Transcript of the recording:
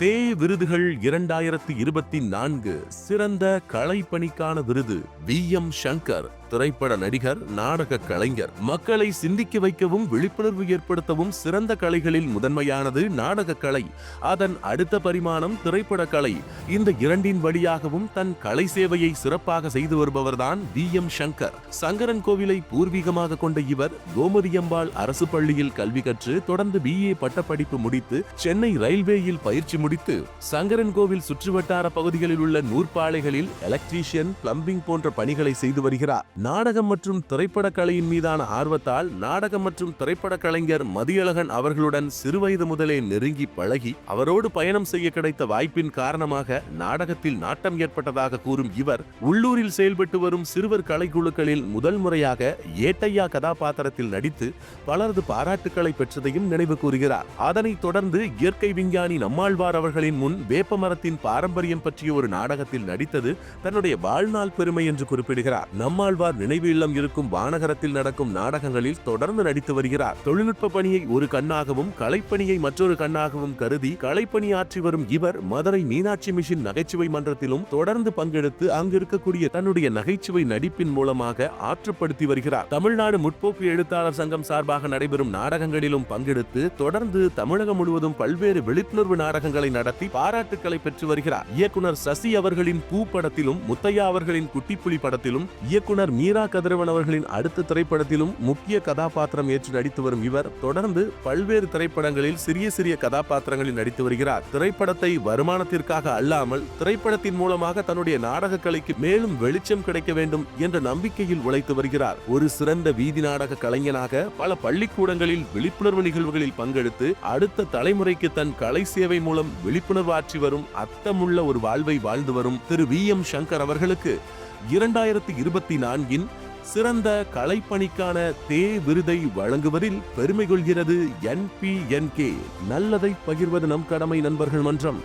தே விருதுகள் இரண்டாயிரத்தி இருபத்தி நான்கு சிறந்த கலைப்பணிக்கான விருது வி எம் சங்கர். திரைப்பட நடிகர் நாடக கலைஞர். மக்களை சிந்திக்க வைக்கவும் விழிப்புணர்வு ஏற்படுத்தவும் சிறந்த கலைகளில் முதன்மையானது நாடக கலை. அதன் அடுத்த பரிமாணம் திரைப்பட கலை. இந்த இரண்டின் வழியாகவும் தன் கலை சேவையை சிறப்பாக செய்து வருபவர்தான் வி. எம். சங்கர். சங்கரன் கோவிலை பூர்வீகமாக கொண்ட இவர் கோமதியம்பாள் அரசு பள்ளியில் கல்வி கற்று தொடர்ந்து பிஏ பட்டப்படிப்பு முடித்து சென்னை ரயில்வேயில் பயிற்சி முடித்து சங்கரன் கோவில் சுற்றுவட்டார பகுதிகளில் உள்ள நூற்பாலைகளில் எலக்ட்ரீஷியன் பிளம்பிங் போன்ற பணிகளை செய்து வருகிறார். நாடகம் மற்றும் திரைப்பட கலையின் மீதான ஆர்வத்தால் நாடகம் மற்றும் திரைப்பட கலைஞர் மதியழகன் அவர்களுடன் சிறுவயது முதலே நெருங்கி பழகி அவரோடு பயணம் செய்ய கிடைத்த வாய்ப்பின் காரணமாக நாடகத்தில் நாட்டம் ஏற்பட்டதாக கூறும் இவர் உள்ளூரில் செயல்பட்டு வரும் சிறுவர் கலைக்குழுக்களில் முதல் முறையாக ஏட்டையா கதாபாத்திரத்தில் நடித்து பலரது பாராட்டுக்களை பெற்றதையும் நினைவு கூறுகிறார். அதனைத் தொடர்ந்து இயற்கை விஞ்ஞானி நம்மாழ்வார் அவர்களின் முன் வேப்ப மரத்தின் பாரம்பரியம் பற்றிய ஒரு நாடகத்தில் நடித்தது தன்னுடைய வாழ்நாள் பெருமை என்று குறிப்பிடுகிறார். நம்மாழ்வார் நினைவு இல்லம் இருக்கும் வானகரத்தில் நடக்கும் நாடகங்களில் தொடர்ந்து நடித்து வருகிறார். தொழில்நுட்ப பணியை ஒரு கண்ணாகவும் கலைப்பணியை மற்றொரு கண்ணாகவும் கருதி கலைப்பணி ஆற்றி வரும் இவர் மதுரை மீனாட்சி மிஷின் நகைச்சுவை மன்றத்திலும் தொடர்ந்து பங்கெடுத்து அங்கு இருக்கக்கூடிய தன்னுடைய நகைச்சுவை நடிப்பின் மூலமாக ஆற்றுப்படுத்தி வருகிறார். தமிழ்நாடு முற்போக்கு எழுத்தாளர் சங்கம் சார்பாக நடைபெறும் நாடகங்களிலும் பங்கெடுத்து தொடர்ந்து தமிழகம் முழுவதும் பல்வேறு விழிப்புணர்வு நாடகங்களை நடத்தி பாராட்டுக்களை பெற்று வருகிறார். இயக்குனர் சசி அவர்களின் பூ படத்திலும் முத்தையா அவர்களின் குட்டிப்புலி படத்திலும் இயக்குனர் மீரா கதிரவன் அவர்களின் அடுத்த திரைப்படத்திலும் முக்கிய கதாபாத்திரம் ஏற்று நடித்து வரும் இவர் தொடர்ந்து பல்வேறு திரைப்படங்களில் சிறிய சிறிய கதாபாத்திரங்களில் நடித்து வருகிறார். திரைப்படத்தை வருமானத்திற்காக அல்லாமல் திரைப்படத்தின் மூலமாக தன்னுடைய நாடக கலைக்கு மேலும் வெளிச்சம் கிடைக்க வேண்டும் என்ற நம்பிக்கையில் உழைத்து வருகிறார். ஒரு சிறந்த வீதி நாடக கலைஞனாக பல பள்ளிக்கூடங்களில் விழிப்புணர்வு நிகழ்வுகளில் பங்கெடுத்து அடுத்த தலைமுறைக்கு தன் கலை சேவை மூலம் விழிப்புணர்வு ஆற்றி வரும் அர்த்தமுள்ள ஒரு வாழ்வை வாழ்ந்து வரும் திரு வி எம் சங்கர் அவர்களுக்கு இரண்டாயிரத்தி இருபத்தி நான்கு வங்கியின் சிறந்த கலைப்பணிக்கான தே விருதை வழங்குவதில் பெருமை கொள்கிறது என்பிஎன்கே நல்லதை பகிர்வது நம் கடமை நண்பர்கள் மன்றம்.